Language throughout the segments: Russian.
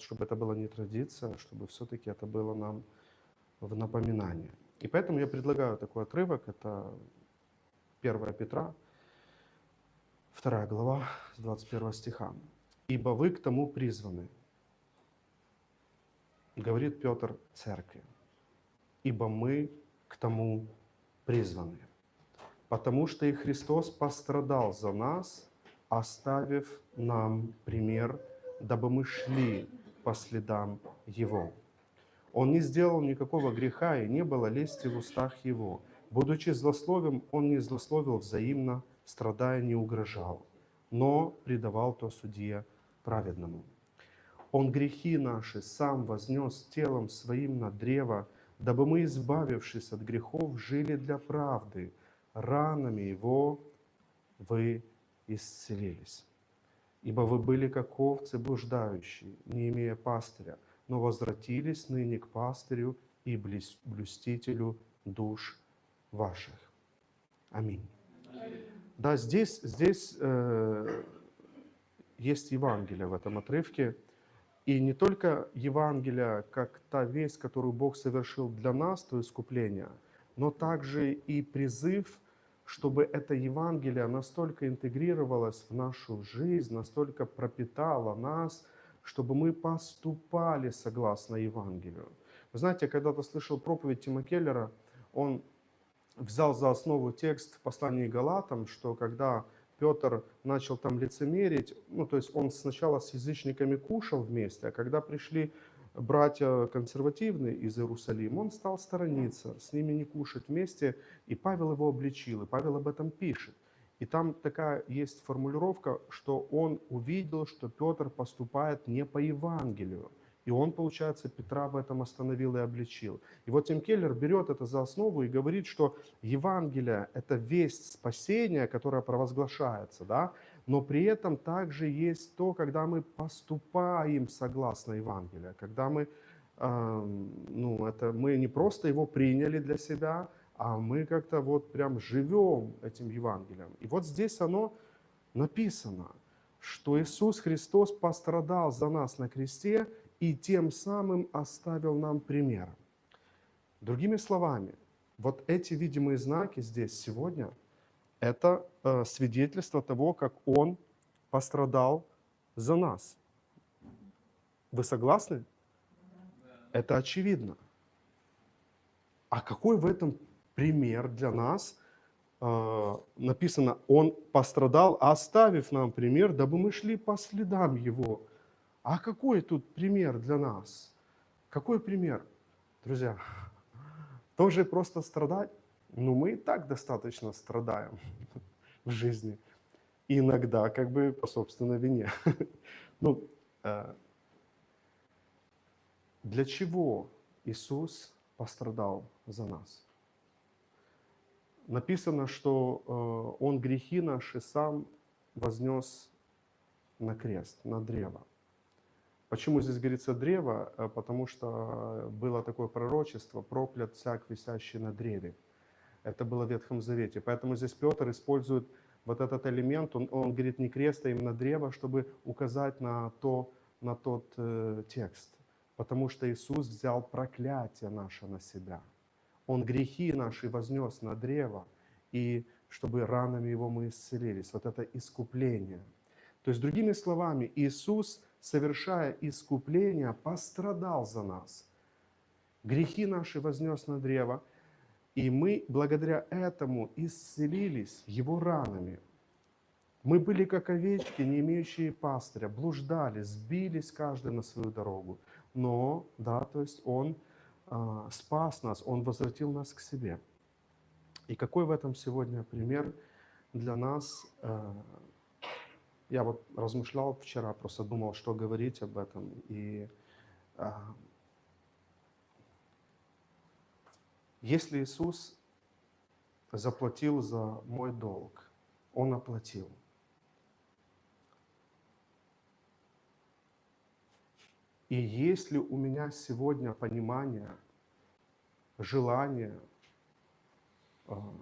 чтобы это была не традиция, чтобы все-таки это было нам в напоминание. И поэтому я предлагаю такой отрывок, это 1 Петра, 2 глава, с 21 стиха. «Ибо вы к тому призваны, говорит Петр церкви, ибо мы к тому призваны, потому что и Христос пострадал за нас, оставив нам пример, дабы мы шли по следам Его. Он не сделал никакого греха, и не было лести в устах Его. Будучи злословим, Он не злословил взаимно, страдая не угрожал, но предавал то судье праведному. Он грехи наши сам вознес телом своим на древо, дабы мы, избавившись от грехов, жили для правды. Ранами Его вы исцелились. Ибо вы были как овцы блуждающие, не имея пастыря, но возвратились ныне к пастырю и блюстителю душ ваших. Аминь. Да, здесь, здесь э, есть Евангелие в этом отрывке. И не только Евангелие, как та весть, которую Бог совершил для нас, то искупление, но также и призыв, чтобы это Евангелие настолько интегрировалось в нашу жизнь, настолько пропитало нас, чтобы мы поступали согласно Евангелию. Вы знаете, я когда-то слышал проповедь Тима Келлера, он взял за основу текст в послании Галатам, что когда Петр начал там лицемерить, ну, то есть он сначала с язычниками кушал вместе, а когда пришли братья консервативные из Иерусалима, он стал сторониться, с ними не кушать вместе, и Павел его обличил, и Павел об этом пишет. И там такая есть формулировка, что он увидел, что Петр поступает не по Евангелию. И он, получается, Петра в этом остановил и обличил. И вот Тим Келлер берет это за основу и говорит, что Евангелие – это весть спасения, которая провозглашается, да? Но при этом также есть то, когда мы поступаем согласно Евангелию, когда мы, э, ну, это мы не просто его приняли для себя, а мы как-то вот прям живем этим Евангелием. И вот здесь оно написано, что Иисус Христос пострадал за нас на кресте – и тем самым оставил нам пример. Другими словами, вот эти видимые знаки здесь сегодня – это э, свидетельство того, как Он пострадал за нас. Вы согласны? Это очевидно. А какой в этом пример для нас? Э, написано, Он пострадал, оставив нам пример, дабы мы шли по следам Его. А какой тут пример для нас? Какой пример? Друзья, тоже просто страдать? Ну, мы и так достаточно страдаем в жизни. иногда как бы по собственной вине. Ну, э, для чего Иисус пострадал за нас? Написано, что э, Он грехи наши сам вознес на крест, на древо. Почему здесь говорится древо? Э, потому что было такое пророчество, проклят всяк, висящий на древе. Это было в Ветхом Завете. Поэтому здесь Петр использует вот этот элемент, он, он говорит не крест, а именно древо, чтобы указать на, то, на тот э, текст. Потому что Иисус взял проклятие наше на себя. Он грехи наши вознес на древо, и чтобы ранами Его мы исцелились. Вот это искупление. То есть, другими словами, Иисус – совершая искупление, пострадал за нас. Грехи наши вознес на древо, и мы благодаря этому исцелились его ранами. Мы были как овечки, не имеющие пастыря, блуждали, сбились каждый на свою дорогу. Но, да, то есть Он э, спас нас, Он возвратил нас к себе. И какой в этом сегодня пример для нас, э, я вот размышлял вчера, просто думал, что говорить об этом. И а, если Иисус заплатил за мой долг, Он оплатил. И есть ли у меня сегодня понимание, желание а,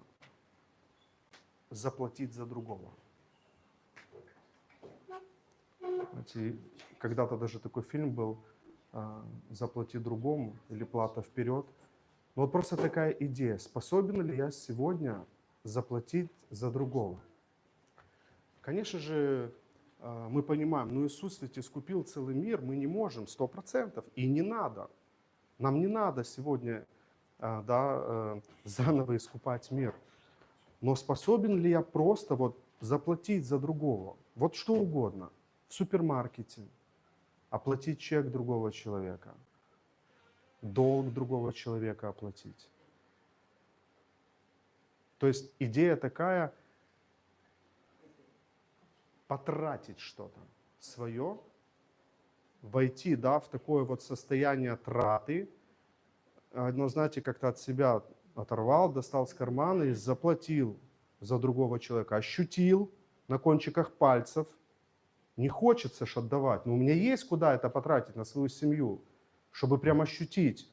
заплатить за другого? Знаете, когда-то даже такой фильм был а, «Заплати другому» или «Плата вперед». Ну вот просто такая идея. Способен ли я сегодня заплатить за другого? Конечно же, а, мы понимаем, ну Иисус ведь искупил целый мир, мы не можем, сто процентов, и не надо. Нам не надо сегодня а, да, э, заново искупать мир. Но способен ли я просто вот заплатить за другого? Вот что угодно. В супермаркете, оплатить чек другого человека, долг другого человека оплатить. То есть идея такая – потратить что-то свое, войти да, в такое вот состояние траты, но знаете, как-то от себя оторвал, достал с кармана и заплатил за другого человека, ощутил на кончиках пальцев. Не хочется ж отдавать, но у меня есть куда это потратить на свою семью, чтобы прям ощутить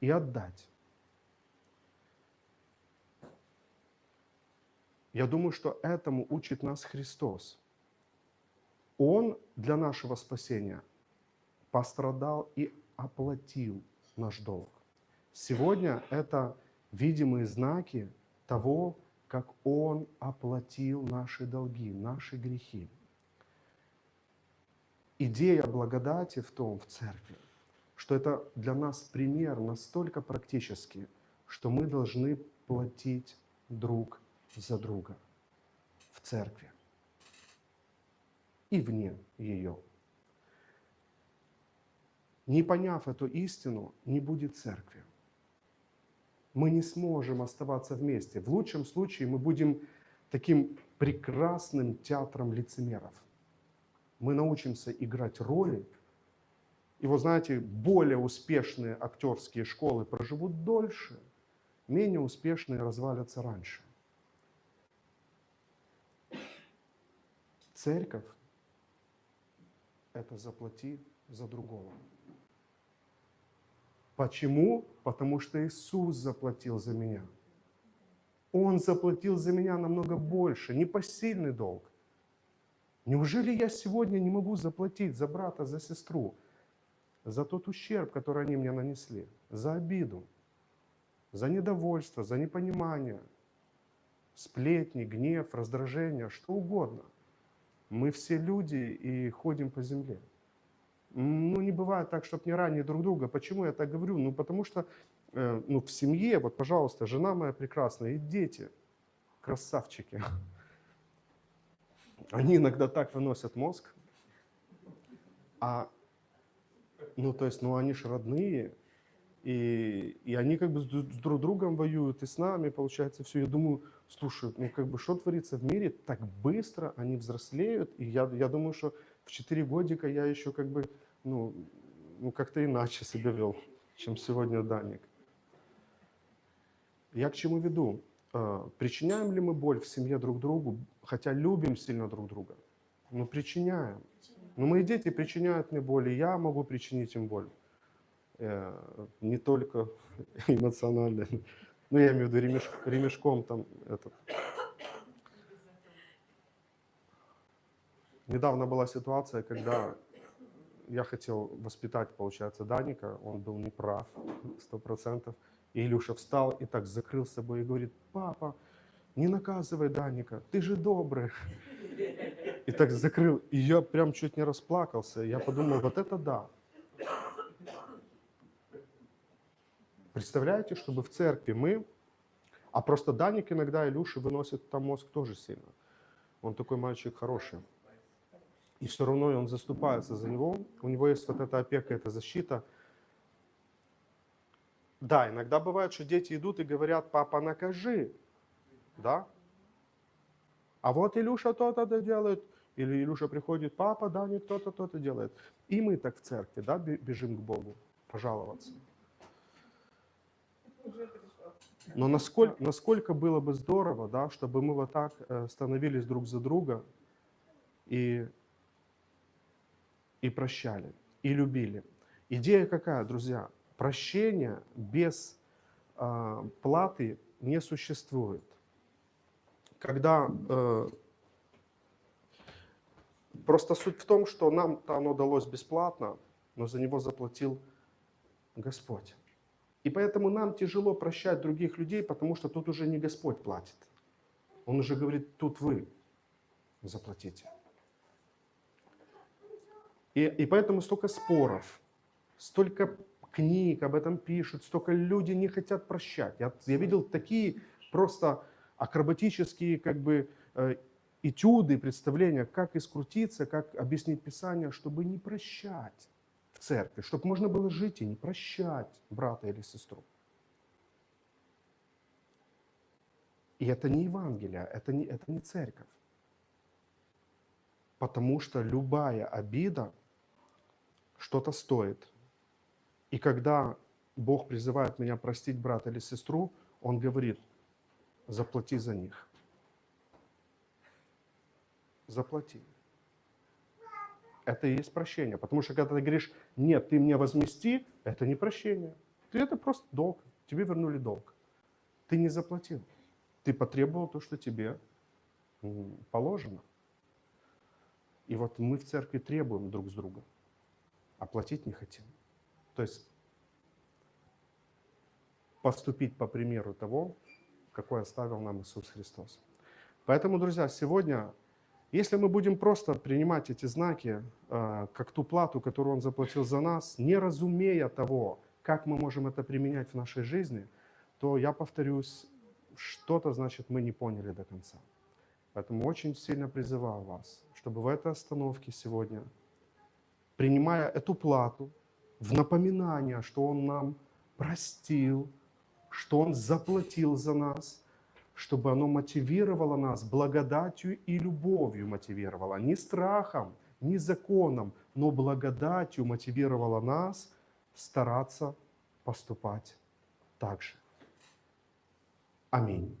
и отдать. Я думаю, что этому учит нас Христос. Он для нашего спасения пострадал и оплатил наш долг. Сегодня это видимые знаки того, как Он оплатил наши долги, наши грехи. Идея благодати в том, в церкви, что это для нас пример настолько практический, что мы должны платить друг за друга в церкви и вне ее. Не поняв эту истину, не будет церкви. Мы не сможем оставаться вместе. В лучшем случае мы будем таким прекрасным театром лицемеров. Мы научимся играть роли. И вот знаете, более успешные актерские школы проживут дольше, менее успешные развалятся раньше. Церковь это заплати за другого. Почему? Потому что Иисус заплатил за меня. Он заплатил за меня намного больше, непосильный долг. Неужели я сегодня не могу заплатить за брата, за сестру, за тот ущерб, который они мне нанесли, за обиду, за недовольство, за непонимание, сплетни, гнев, раздражение, что угодно – мы все люди и ходим по земле. Ну, не бывает так, чтобы не ранее друг друга. Почему я так говорю? Ну, потому что э, ну, в семье, вот, пожалуйста, жена моя прекрасная и дети, красавчики. Они иногда так выносят мозг. А, ну, то есть, ну, они же родные, и, и они как бы с, друг другом воюют, и с нами, получается, все. Я думаю, слушай, ну как бы что творится в мире, так быстро они взрослеют, и я, я думаю, что в 4 годика я еще как бы, ну, ну как-то иначе себя вел, чем сегодня Даник. Я к чему веду? А, причиняем ли мы боль в семье друг другу, хотя любим сильно друг друга? Ну, причиняем. Но мои дети причиняют мне боль, и я могу причинить им боль. Э, не только эмоционально, ну я имею в виду ремеш, ремешком там этот. Недавно была ситуация, когда я хотел воспитать, получается, Даника, он был неправ, сто процентов. И Илюша встал и так закрыл собой и говорит, папа, не наказывай Даника, ты же добрый. И так закрыл. И я прям чуть не расплакался. Я подумал, вот это да. Представляете, чтобы в церкви мы, а просто Даник иногда Илюши выносит там мозг тоже сильно. Он такой мальчик хороший. И все равно он заступается за него. У него есть вот эта опека, эта защита. Да, иногда бывает, что дети идут и говорят, папа, накажи. Да? А вот Илюша то-то делает. Или Илюша приходит, папа, да, не кто-то то-то делает. И мы так в церкви, да, бежим к Богу пожаловаться. Но насколько, насколько было бы здорово, да, чтобы мы вот так э, становились друг за друга и, и прощали, и любили. Идея какая, друзья? Прощение без э, платы не существует. Когда э, Просто суть в том, что нам-то оно далось бесплатно, но за него заплатил Господь. И поэтому нам тяжело прощать других людей, потому что тут уже не Господь платит. Он уже говорит, тут вы заплатите. И, и поэтому столько споров, столько книг об этом пишут, столько люди не хотят прощать. Я, я видел такие просто акробатические как бы э, этюды, представления, как искрутиться, как объяснить Писание, чтобы не прощать в церкви, чтобы можно было жить и не прощать брата или сестру. И это не Евангелие, это не, это не церковь. Потому что любая обида что-то стоит. И когда Бог призывает меня простить брата или сестру, Он говорит, заплати за них. Заплати. Это и есть прощение. Потому что когда ты говоришь, нет, ты мне возмести, это не прощение. Ты это просто долг. Тебе вернули долг. Ты не заплатил. Ты потребовал то, что тебе положено. И вот мы в церкви требуем друг с друга оплатить не хотим. То есть поступить по примеру того, какой оставил нам Иисус Христос. Поэтому, друзья, сегодня, если мы будем просто принимать эти знаки, э, как ту плату, которую Он заплатил за нас, не разумея того, как мы можем это применять в нашей жизни, то, я повторюсь, что-то, значит, мы не поняли до конца. Поэтому очень сильно призываю вас, чтобы в этой остановке сегодня принимая эту плату в напоминание, что Он нам простил, что Он заплатил за нас, чтобы оно мотивировало нас благодатью и любовью мотивировало, не страхом, не законом, но благодатью мотивировало нас стараться поступать так же. Аминь.